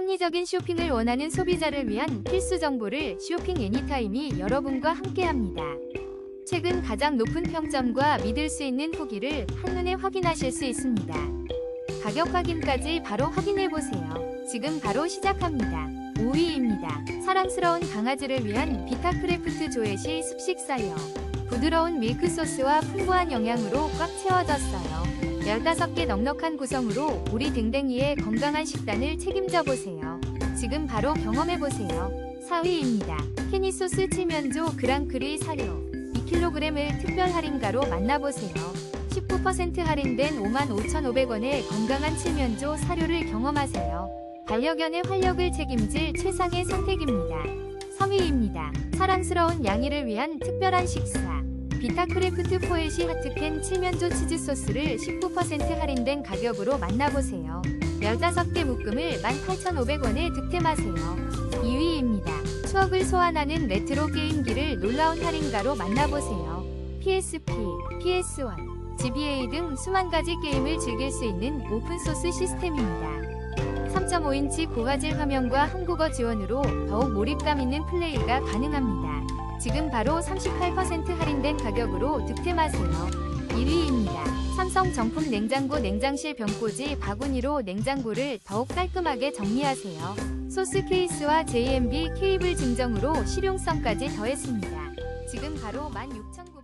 합리적인 쇼핑을 원하는 소비자를 위한 필수 정보를 쇼핑 애니타임이 여러분과 함께합니다. 최근 가장 높은 평점과 믿을 수 있는 후기를 한눈에 확인하실 수 있습니다. 가격 확인까지 바로 확인해보세요. 지금 바로 시작합니다. 5위입니다. 사랑스러운 강아지를 위한 비타크래프트 조엣이 습식 사요. 부드러운 밀크 소스와 풍부한 영양으로 꽉 채워졌어요. 15개 넉넉한 구성으로 우리 댕댕이의 건강한 식단을 책임져 보세요. 지금 바로 경험해 보세요. 4위입니다. 케니소스 칠면조 그랑크리 사료 2kg을 특별 할인가로 만나보세요. 19% 할인된 55,500원의 건강한 칠면조 사료를 경험하세요. 반려견의 활력을 책임질 최상의 선택입니다. 3위입니다. 사랑스러운 양이를 위한 특별한 식사. 비타크래프트 포에시 하트캔 칠면조 치즈 소스를 19% 할인된 가격으로 만나보세요. 15개 묶음을 18,500원에 득템하세요. 2위입니다. 추억을 소환하는 레트로 게임기를 놀라운 할인가로 만나보세요. PSP, PS1, GBA 등 수만 가지 게임을 즐길 수 있는 오픈소스 시스템입니다. 3.5인치 고화질 화면과 한국어 지원으로 더욱 몰입감 있는 플레이가 가능합니다. 지금 바로 38% 할인된 가격으로 득템하세요. 1위입니다. 삼성 정품 냉장고 냉장실 병꽂이 바구니로 냉장고를 더욱 깔끔하게 정리하세요. 소스 케이스와 JMB 케이블 증정으로 실용성까지 더했습니다. 지금 바로 16,900원